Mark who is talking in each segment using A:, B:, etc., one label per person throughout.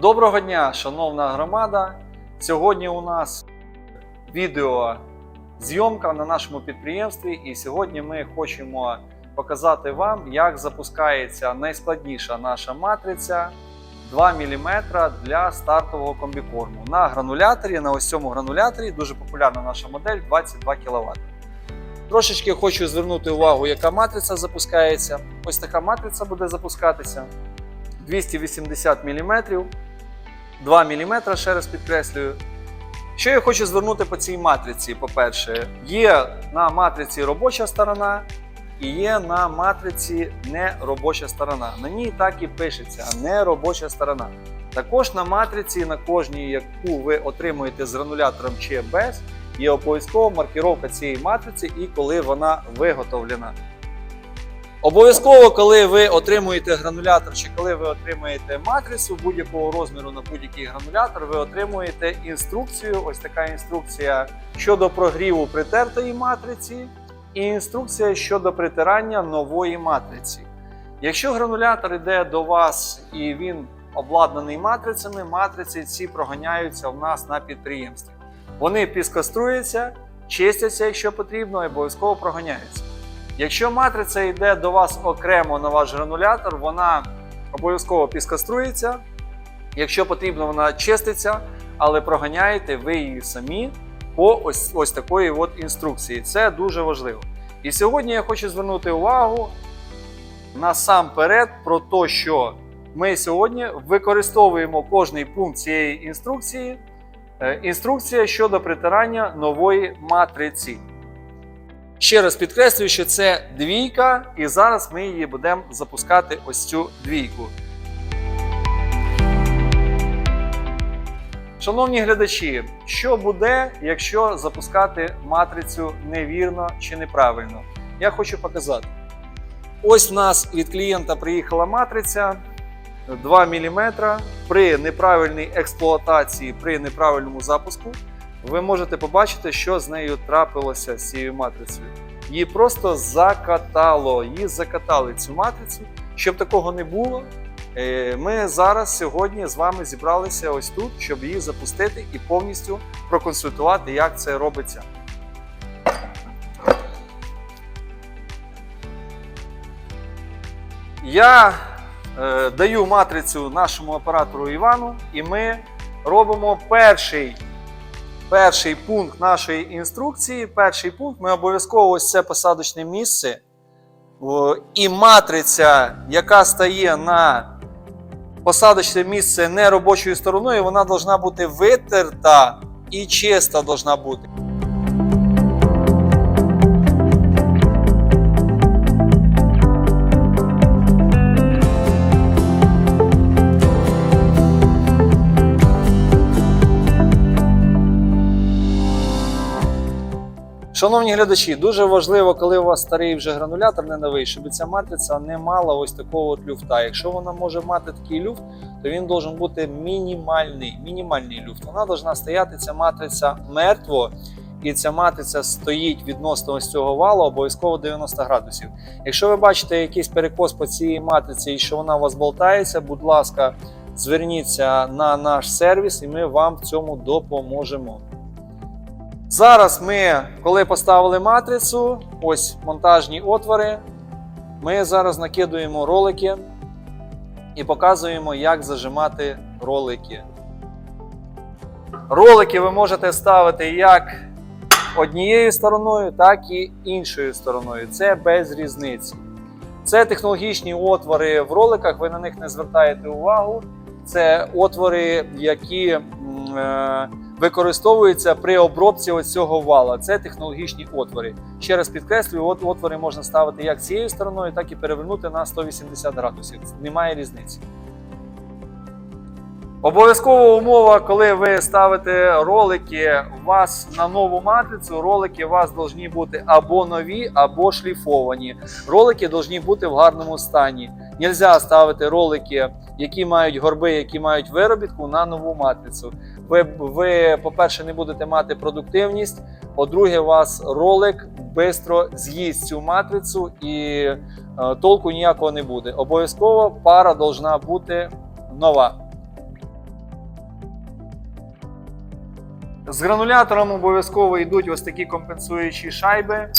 A: Доброго дня, шановна громада. Сьогодні у нас відео зйомка на нашому підприємстві, і сьогодні ми хочемо показати вам, як запускається найскладніша наша матриця 2 мм для стартового комбікорму. На грануляторі, на ось цьому грануляторі дуже популярна наша модель 22 кВт. Трошечки хочу звернути увагу, яка матриця запускається. Ось така матриця буде запускатися. 280 мм, 2 мм, ще раз підкреслюю. Що я хочу звернути по цій матриці? По-перше, є на матриці робоча сторона і є на матриці неробоча сторона. На ній так і пишеться неробоча сторона. Також на матриці, на кожній, яку ви отримуєте з гранулятором чи без, є обов'язково маркіровка цієї матриці і коли вона виготовлена. Обов'язково, коли ви отримуєте гранулятор чи коли ви отримуєте матрицю будь-якого розміру на будь-який гранулятор, ви отримуєте інструкцію. Ось така інструкція щодо прогріву притертої матриці, і інструкція щодо притирання нової матриці. Якщо гранулятор йде до вас і він обладнаний матрицями, матриці ці проганяються в нас на підприємстві. Вони піскоструються, чистяться, якщо потрібно, і обов'язково проганяються. Якщо матриця йде до вас окремо на ваш гранулятор, вона обов'язково піскострується. Якщо потрібно, вона чиститься, але проганяєте ви її самі по ось, ось такої от інструкції. Це дуже важливо. І сьогодні я хочу звернути увагу насамперед про те, що ми сьогодні використовуємо кожний пункт цієї інструкції. Е, Інструкція щодо притирання нової матриці. Ще раз підкреслюю, що це двійка, і зараз ми її будемо запускати ось цю двійку. Шановні глядачі, що буде, якщо запускати матрицю невірно чи неправильно? Я хочу показати. Ось в нас від клієнта приїхала матриця 2 мм. При неправильній експлуатації, при неправильному запуску, ви можете побачити, що з нею трапилося з цією матрицею. Її просто закатало, її закатали цю матрицю. Щоб такого не було, е, ми зараз сьогодні з вами зібралися ось тут, щоб її запустити і повністю проконсультувати, як це робиться. Я даю матрицю нашому оператору Івану, і ми робимо перший перший пункт нашої інструкції. Перший пункт ми обов'язково ось це посадочне місце. І матриця, яка стає на посадочне місце не робочою стороною, вона повинна бути витерта і чиста должна бути. Шановні глядачі, дуже важливо, коли у вас старий вже гранулятор не новий, щоб ця матриця не мала ось такого от люфта. Якщо вона може мати такий люфт, то він має бути мінімальний, мінімальний люфт. Вона повинна стояти ця матриця мертво, і ця матриця стоїть відносно ось цього валу обов'язково 90 градусів. Якщо ви бачите якийсь перекос по цій матриці і що вона у вас болтається, будь ласка, зверніться на наш сервіс, і ми вам в цьому допоможемо. Зараз ми, коли поставили матрицю, ось монтажні отвори, ми зараз накидуємо ролики і показуємо, як зажимати ролики. Ролики ви можете ставити як однією стороною, так і іншою стороною. Це без різниці. Це технологічні отвори в роликах, ви на них не звертаєте увагу. Це отвори, які е, використовуються при обробці ось цього вала. Це технологічні отвори. Ще раз підкреслюю, от отвори можна ставити як цією стороною, так і перевернути на 180 градусів. Немає різниці. Обов'язкова умова, коли ви ставите ролики у вас на нову матрицю, ролики у вас повинні бути або нові, або шліфовані. Ролики повинні бути в гарному стані. Нельзя ставити ролики, які мають горби, які мають виробітку на нову матрицю. Ви, ви по-перше, не будете мати продуктивність. По-друге, у вас ролик швидко з'їсть цю матрицю і е, толку ніякого не буде. Обов'язково пара должна бути нова. З гранулятором обов'язково йдуть ось такі компенсуючі шайби,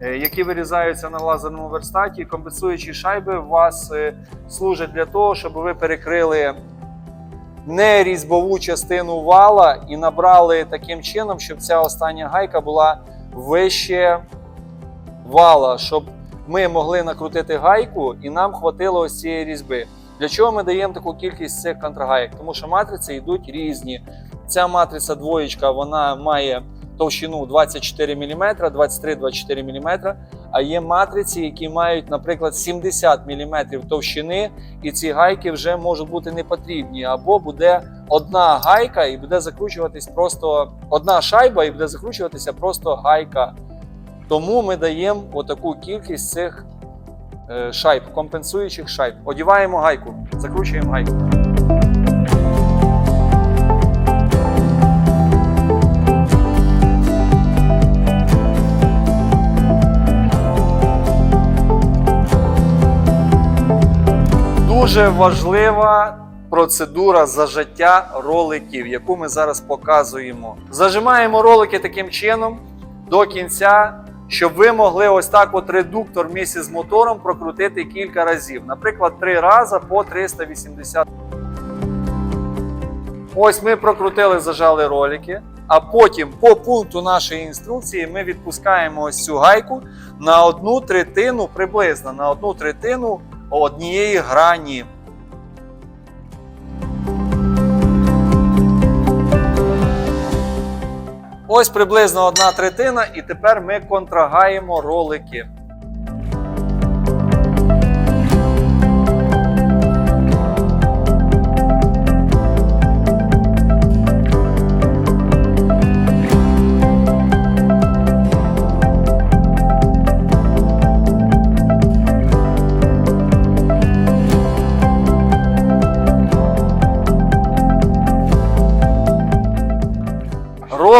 A: е, які вирізаються на лазерному верстаті. Компенсуючі шайби у вас е, служать для того, щоб ви перекрили не різьбову частину вала і набрали таким чином, щоб ця остання гайка була вище вала, щоб ми могли накрутити гайку і нам хватило ось цієї різьби. Для чого ми даємо таку кількість цих контргайок? Тому що матриці йдуть різні. Ця матриця двоєчка вона має товщину 24 мм, 23-24 мм, а є матриці, які мають, наприклад, 70 мм товщини, і ці гайки вже можуть бути не потрібні. Або буде одна гайка і буде закручуватись просто одна шайба, і буде закручуватися просто гайка. Тому ми даємо отаку кількість цих е, шайб, компенсуючих шайб. Одіваємо гайку, закручуємо гайку. Дуже важлива процедура зажаття роликів, яку ми зараз показуємо. Зажимаємо ролики таким чином до кінця, щоб ви могли ось так от редуктор місці з мотором прокрутити кілька разів. Наприклад, три рази по 380. Ось ми прокрутили, зажали ролики. А потім по пункту нашої інструкції ми відпускаємо ось цю гайку на одну третину, приблизно на одну третину однієї грані. Ось приблизно одна третина, і тепер ми контрагаємо ролики.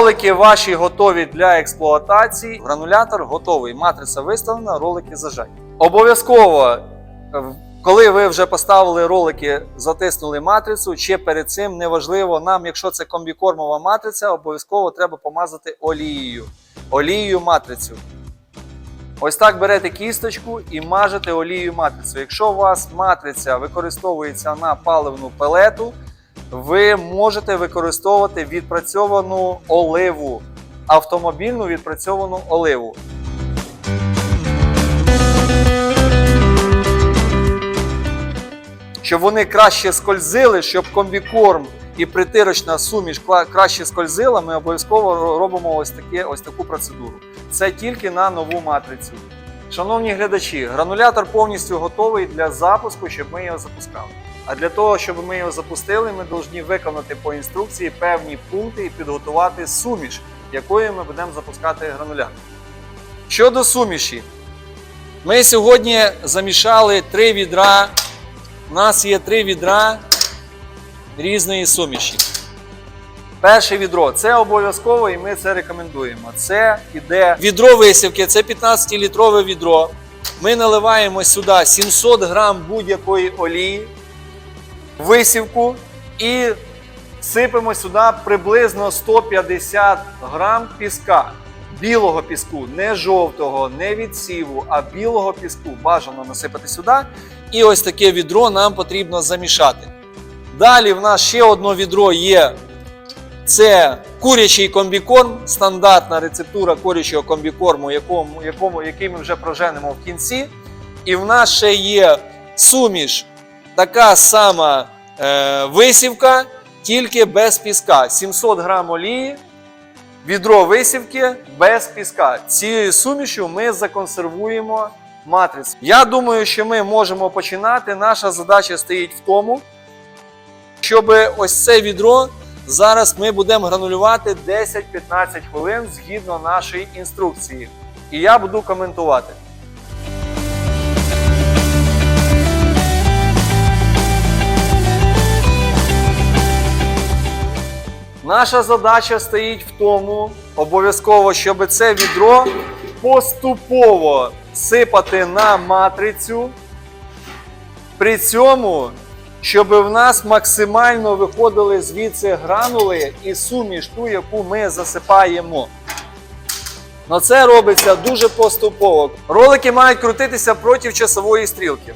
A: Ролики ваші готові для експлуатації. Гранулятор готовий. Матриця виставлена, ролики зажаті. Обов'язково, е, коли ви вже поставили ролики, затиснули матрицю, чи перед цим неважливо нам, якщо це комбікормова матриця, обов'язково треба помазати олією. Олією матрицю. Ось так берете кісточку і мажете олією матрицю. Якщо у вас матриця використовується на паливну пелету, ви можете використовувати відпрацьовану оливу, автомобільну відпрацьовану оливу. Щоб вони краще скользили, щоб комбікорм і притирочна суміш краще скользила, ми обов'язково робимо ось, таке, ось таку процедуру. Це тільки на нову матрицю. Шановні глядачі, гранулятор повністю готовий для запуску, щоб ми його запускали. А для того, щоб ми його запустили, ми повинні виконати по інструкції певні пункти і підготувати суміш, якою ми будемо запускати гранулятор. Щодо суміші, ми сьогодні замішали три відра. У нас є три відра різної суміші. Перше відро це обов'язково і ми це рекомендуємо. Це іде відро висівки, це 15-літрове відро. Ми наливаємо сюди 700 грам будь-якої олії, висівку і сипемо сюди приблизно 150 грам піска. Білого піску, не жовтого, не від сіву, а білого піску бажано насипати сюди. І ось таке відро нам потрібно замішати. Далі в нас ще одне відро є. Це курячий комбікорм, стандартна рецептура курячого комбікорму, якому, якому, який ми вже проженемо в кінці. І в нас ще є суміш, така сама е, висівка, тільки без піска. 700 грам олії, відро висівки без піска. Цією сумішю ми законсервуємо матрицю. Я думаю, що ми можемо починати. Наша задача стоїть в тому, щоб ось це відро зараз ми будемо гранулювати 10-15 хвилин згідно нашої інструкції. І я буду коментувати. Наша задача стоїть в тому, обов'язково, щоб це відро поступово сипати на матрицю. При цьому, щоб в нас максимально виходили звідси гранули і суміш ту, яку ми засипаємо. Но це робиться дуже поступово. Ролики мають крутитися проти часової стрілки.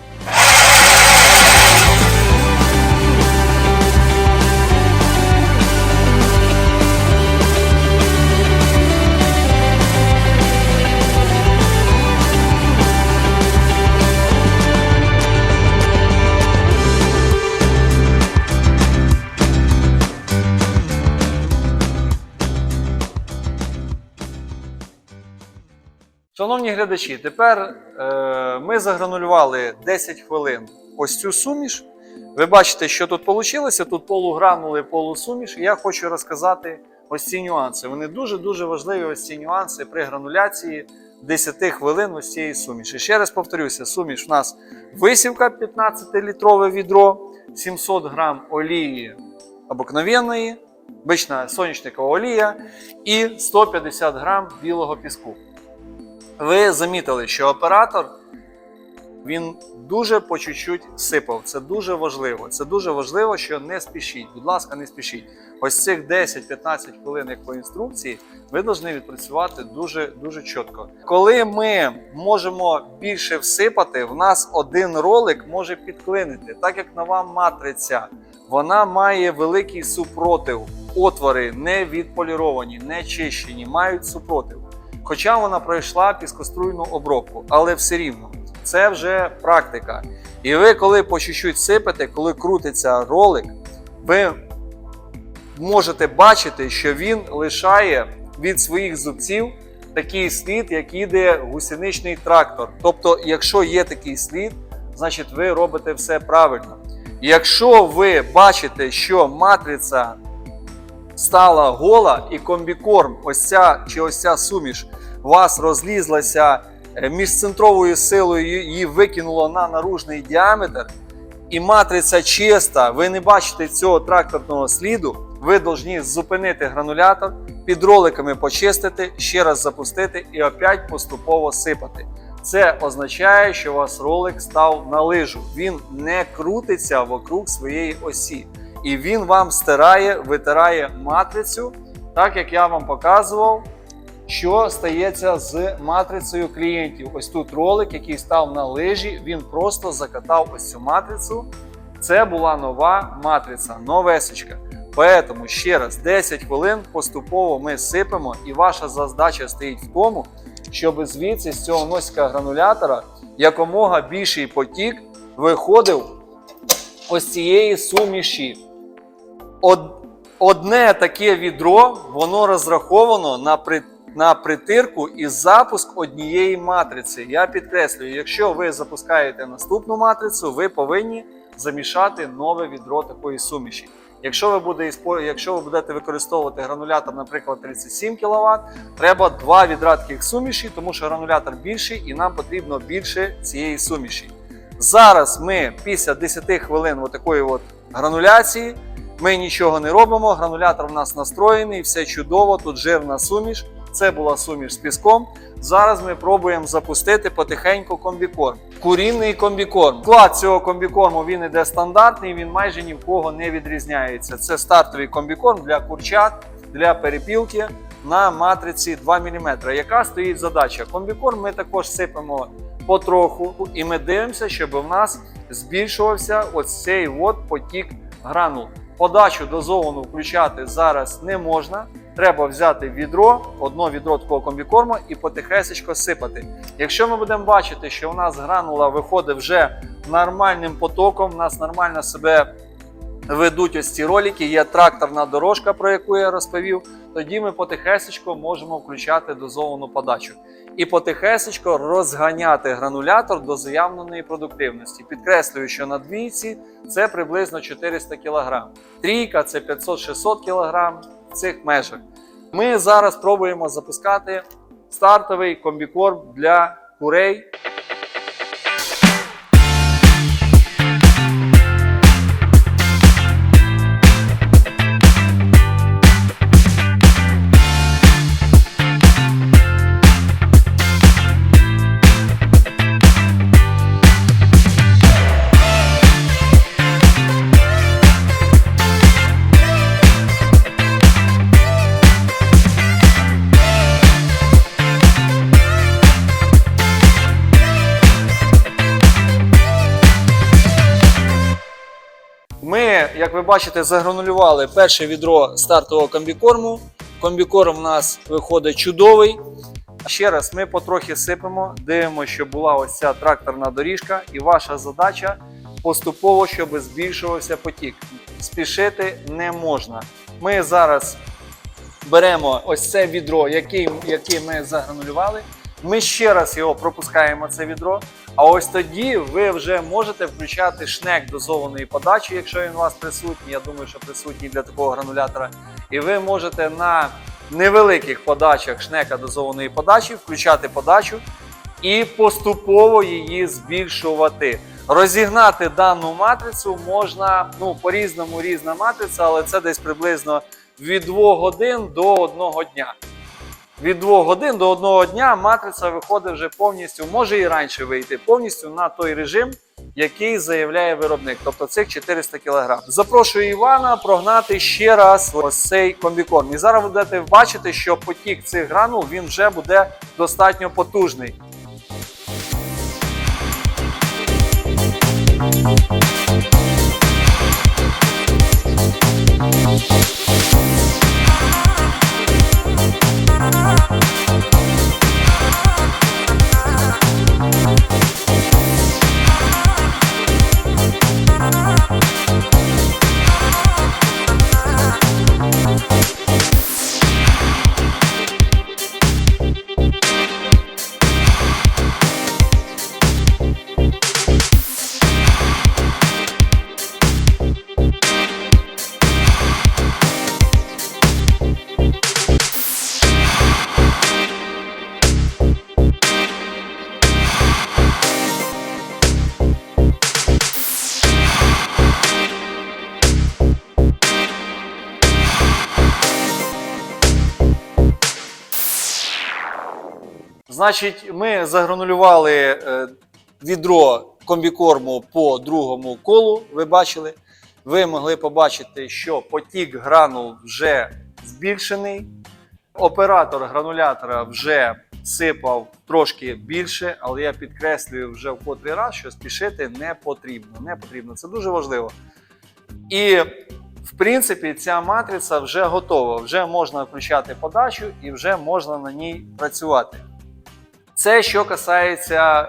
A: Шановні глядачі, тепер е, ми загранулювали 10 хвилин ось цю суміш. Ви бачите, що тут вийшло. Тут полугранули, полусуміш. Я хочу розказати ось ці нюанси. Вони дуже-дуже важливі, ось ці нюанси при грануляції 10 хвилин ось цієї суміші. Ще раз повторюся: суміш у нас висівка 15-літрове відро, 700 грам олії обикновенної, обична сонячникова олія і 150 грам білого піску ви замітили, що оператор він дуже по чуть-чуть сипав. Це дуже важливо. Це дуже важливо, що не спішіть. Будь ласка, не спішіть. Ось цих 10-15 хвилин, як по інструкції, ви повинні відпрацювати дуже дуже чітко. Коли ми можемо більше всипати, в нас один ролик може підклинити, так як нова матриця, вона має великий супротив. Отвори не відполіровані, не чищені, мають супротив. Хоча вона пройшла піскоструйну обробку, але все рівно це вже практика. І ви, коли по чуть-чуть сипете, коли крутиться ролик, ви можете бачити, що він лишає від своїх зубців такий слід, як іде гусеничний трактор. Тобто, якщо є такий слід, значить ви робите все правильно. Якщо ви бачите, що матриця стала гола і комбікорм, ось ця чи ось ця суміш вас розлізлася е, між центровою силою, її викинуло на наружний діаметр, і матриця чиста, ви не бачите цього тракторного сліду, ви повинні зупинити гранулятор, під роликами почистити, ще раз запустити і опять поступово сипати. Це означає, що у вас ролик став на лижу. Він не крутиться вокруг своєї осі. І він вам стирає, витирає матрицю, так як я вам показував, що стається з матрицею клієнтів. Ось тут ролик, який став на лижі, він просто закатав ось цю матрицю. Це була нова матриця, новесечка. Поэтому ще раз 10 хвилин поступово ми сипемо, і ваша задача стоїть в тому, щоб звідси з цього носика гранулятора якомога більший потік виходив ось цієї суміші. Одне таке відро, воно розраховано на при, на притирку і запуск однієї матриці. Я підкреслюю, якщо ви запускаєте наступну матрицю, ви повинні замішати нове відро такої суміші. Якщо ви будете якщо ви будете використовувати гранулятор, наприклад, 37 кВт, треба два відра таких суміші, тому що гранулятор більший і нам потрібно більше цієї суміші. Зараз ми після 10 хвилин такої от грануляції ми нічого не робимо. Гранулятор в нас настроєний, все чудово, тут жирна суміш. Це була суміш з піском. Зараз ми пробуємо запустити потихеньку комбікорм. Курінний комбікорм. Склад цього комбікорму він іде стандартний, він майже ні в кого не відрізняється. Це стартовий комбікорм для курчат, для перепілки на матриці 2 мм. Яка стоїть задача? Комбікорм ми також сипемо потроху, і ми дивимося, щоб в нас збільшувався ось цей от потік гранул. Подачу дозовану включати зараз не можна. Треба взяти відро, одно відро такого комбікорму і потихесечко сипати. Якщо ми будемо бачити, що у нас гранула виходить вже нормальним потоком, у нас нормально себе ведуть ось ці ролики, є тракторна дорожка, про яку я розповів, тоді ми потихесечко можемо включати дозовану подачу. І потихесечко розганяти гранулятор до заявленої продуктивності. Підкреслюю, що на двійці це приблизно 400 кг. Трійка це 500-600 кг в цих межах. Ми зараз пробуємо запускати стартовий комбікорм для курей. Бачите, загранулювали перше відро стартового комбікорму. Комбікорм у нас виходить чудовий. Ще раз ми потрохи сипемо, дивимося, щоб була ось ця тракторна доріжка, і ваша задача поступово, щоб збільшувався потік. Спішити не можна. Ми зараз беремо ось це відро, яке ми загранулювали. Ми ще раз його пропускаємо, це відро. А ось тоді ви вже можете включати шнек дозованої подачі, якщо він у вас присутній. Я думаю, що присутній для такого гранулятора. І ви можете на невеликих подачах шнека дозованої подачі включати подачу і поступово її збільшувати. Розігнати дану матрицю можна ну, по-різному різна матриця, але це десь приблизно від 2 годин до 1 дня. Від 2 годин до 1 дня матриця виходить вже повністю, може і раніше вийти, повністю на той режим, який заявляє виробник, тобто цих 400 кг. Запрошую Івана прогнати ще раз ось цей комбікорм. І зараз будете бачити, що потік цих гранул він вже буде достатньо потужний. Bye. Значить, ми загранулювали е, відро комбікорму по другому колу. Ви бачили. Ви могли побачити, що потік гранул вже збільшений. Оператор гранулятора вже сипав трошки більше, але я підкреслюю вже в котрий раз, що спішити не потрібно. Не потрібно. Це дуже важливо. І в принципі, ця матриця вже готова. Вже можна включати подачу і вже можна на ній працювати. Це що касається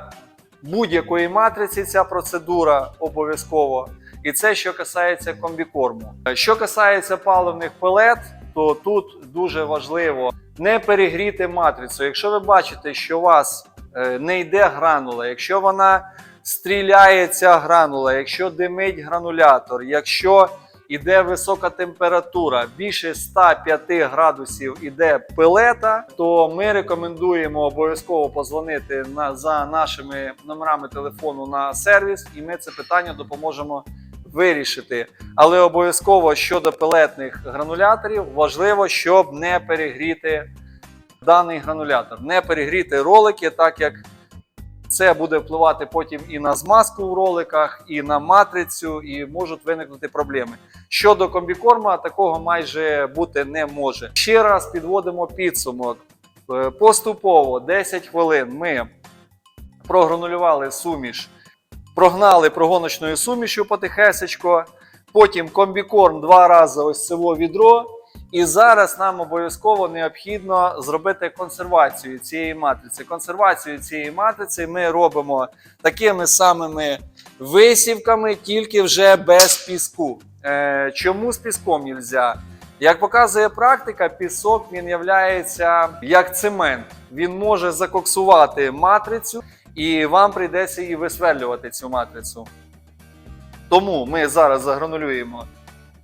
A: будь-якої матриці, ця процедура обов'язково. І це що касається комбікорму. Що касається паливних пелет, то тут дуже важливо не перегріти матрицю. Якщо ви бачите, що у вас е, не йде гранула, якщо вона стріляє ця гранула, якщо димить гранулятор, якщо іде висока температура, більше 105 градусів іде пелета, то ми рекомендуємо обов'язково позвонити на, за нашими номерами телефону на сервіс, і ми це питання допоможемо вирішити. Але обов'язково щодо пелетних грануляторів важливо, щоб не перегріти даний гранулятор, не перегріти ролики, так як це буде впливати потім і на змазку в роликах, і на матрицю, і можуть виникнути проблеми. Щодо комбікорма, такого майже бути не може. Ще раз підводимо підсумок. Е, Поступово 10 хвилин ми програнулювали суміш, прогнали прогоночною сумішю потихесечко. Потім комбікорм два рази ось це відро. І зараз нам обов'язково необхідно зробити консервацію цієї матриці. Консервацію цієї матриці ми робимо такими самими висівками, тільки вже без піску. Е, чому з піском нельзя? Як показує практика, пісок він являється як цемент. Він може закоксувати матрицю, і вам прийдеться і висверлювати цю матрицю. Тому ми зараз загранулюємо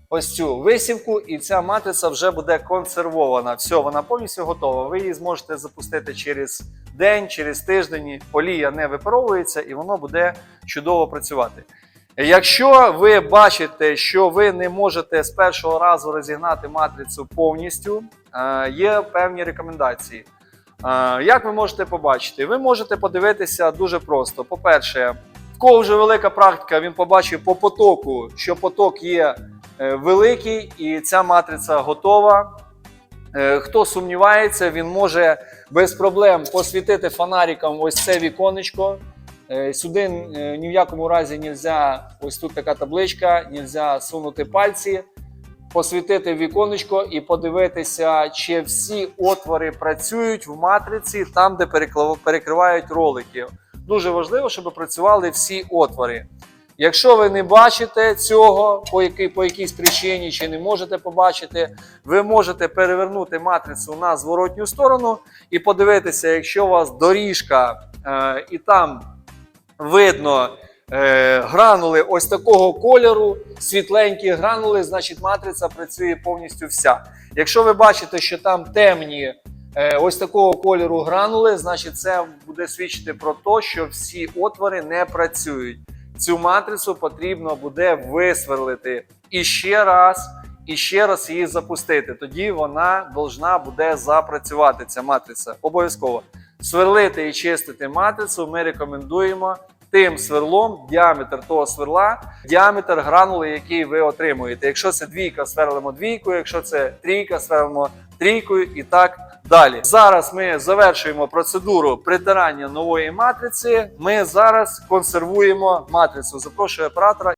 A: ось цю висівку, і ця матриця вже буде консервована. Все, вона повністю готова. Ви її зможете запустити через день, через тиждень. Олія не випаровується і воно буде чудово працювати. Якщо ви бачите, що ви не можете з першого разу розігнати матрицю повністю, е, є певні рекомендації. Е, Як ви можете побачити? Ви можете подивитися дуже просто. По-перше, в кого вже велика практика, він побачив по потоку, що поток є великий і ця матриця готова. Е, Хто сумнівається, він може без проблем посвітити фонариком ось це віконечко. Е, Сюди е, ні в якому разі не можна, ось тут така табличка, не можна сунути пальці, посвітити віконечко і подивитися, чи всі отвори працюють в матриці там, де перекривають ролики. Дуже важливо, щоб працювали всі отвори. Якщо ви не бачите цього по, якій, по якійсь причині чи не можете побачити, ви можете перевернути матрицю на зворотню сторону і подивитися, якщо у вас доріжка е, і там видно е, гранули ось такого кольору, світленькі гранули, значить матриця працює повністю вся. Якщо ви бачите, що там темні е, ось такого кольору гранули, значить це буде свідчити про те, що всі отвори не працюють. Цю матрицю потрібно буде висверлити і ще раз, і ще раз її запустити. Тоді вона должна буде запрацювати. Ця матриця обов'язково. Сверлити і чистити матрицю ми рекомендуємо тим сверлом, діаметр того сверла, діаметр гранули, який ви отримуєте. Якщо це двійка, сверлимо двійкою, якщо це трійка, сверлимо трійкою і так далі. Зараз ми завершуємо процедуру притирання нової матриці. Ми зараз консервуємо матрицю. Запрошую оператора.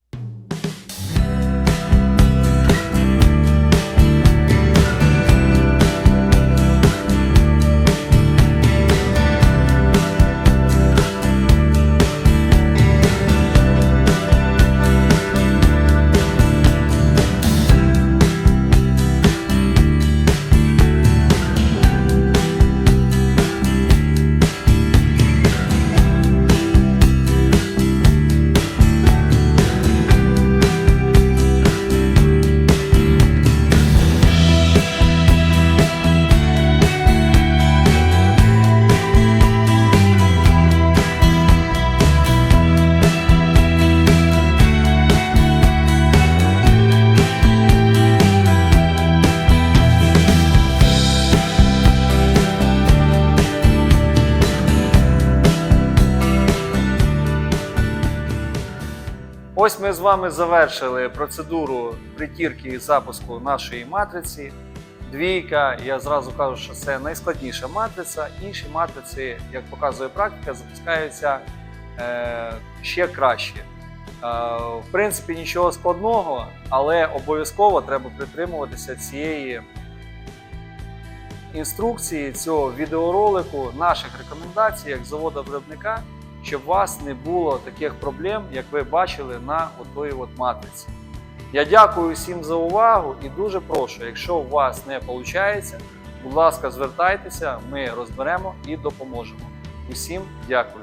A: Ми з вами завершили процедуру притірки і запуску нашої матриці. Двійка, я зразу кажу, що це найскладніша матриця. Інші матриці, як показує практика, запускаються е, ще краще. Е, в принципі, нічого складного, але обов'язково треба притримуватися цієї інструкції, цього відеоролику, наших рекомендацій як завода виробника, щоб у вас не було таких проблем, як ви бачили на отої от матриці. Я дякую всім за увагу і дуже прошу, якщо у вас не виходить, будь ласка, звертайтеся, ми розберемо і допоможемо. Усім дякую.